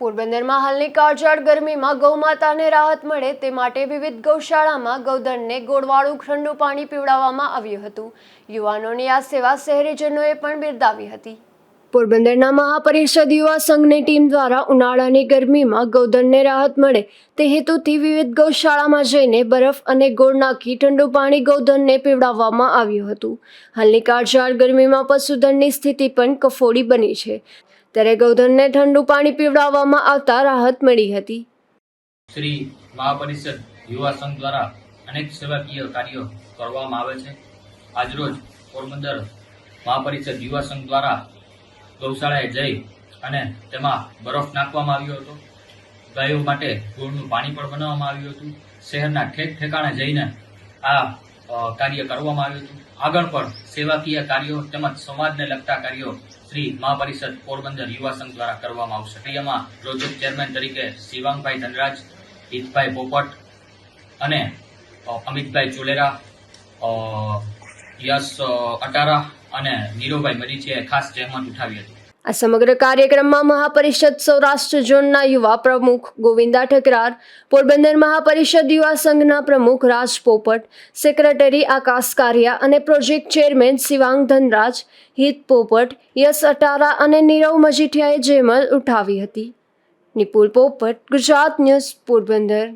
પોરબંદરમાં હાલની કાળઝાળ ગરમીમાં ગૌમાતાને રાહત મળે તે માટે વિવિધ ગૌશાળામાં ગૌધનને ગોળવાળું ઠંડુ પાણી પીવડાવવામાં આવ્યું હતું. યુવાનોની આ સેવા શહેરીજનોએ પણ બિરદાવી હતી. પોરબંદરના મહાપરિષદ યુવા સંઘની ટીમ દ્વારા ઉનાળાની ગરમીમાં ગૌધનને રાહત મળે તે હેતુથી વિવિધ ગૌશાળામાં જઈને બરફ અને ગોળ નાખી ઠંડુ પાણી ગૌધનને પીવડાવવામાં આવ્યું હતું. હાલની કાળઝાળ ગરમીમાં પશુધનની સ્થિતિ પણ કફોડી બની છે. ત્યારે ગૌધનને ઠંડુ પાણી પીવડાવવામાં આવતા રાહત મળી હતી. શ્રી મહાપરિષદ યુવા સંઘ દ્વારા અનેક સેવાકીય કાર્યો કરવામાં આવે છે. આજરોજ પોરબંદર મહાપરિષદ યુવા સંઘ દ્વારા ગૌશાળાએ જઈ અને તેમાં બરફ નાખવામાં આવ્યો હતો. ગાયો માટે ગોળનું પાણી પણ બનાવવામાં આવ્યું હતું. શહેરના ઠેક ઠેકાણે જઈને આ કાર્ય કરવામાં આવ્યું હતું. આગળ પણ સેવાકીય કાર્યો તેમજ સમાજને લગતા કાર્યો શ્રી મહાપરિષદ પોરબંદર યુવા સંઘ દ્વારા કરવામાં આવશે. તેમાં પ્રોજેક્ટ ચેરમેન તરીકે શિવાંગભાઈ ધનરાજ, હિતભાઈ પોપટ અને અમિતભાઈ ચુલેરા યશ અટારા અને નીરુભાઈ મરીચીએ ખાસ જહેમત ઉઠાવી હતી. આ સમગ્ર કાર્યક્રમમાં મહાપરિષદ સૌરાષ્ટ્ર ઝોનના યુવા પ્રમુખ ગોવિંદા ઠકરાર, પોરબંદર મહાપરિષદ યુવા સંઘના પ્રમુખ રાજ પોપટ, સેક્રેટરી આકાશ કારિયા અને પ્રોજેક્ટ ચેરમેન શિવાંગ ધનરાજ, હિત પોપટ યસ અટારા અને નીરવ મજીઠિયાએ જેમલ ઉઠાવી હતી. નિપુલ પોપટ, ગુજરાત ન્યૂઝ, પોરબંદર.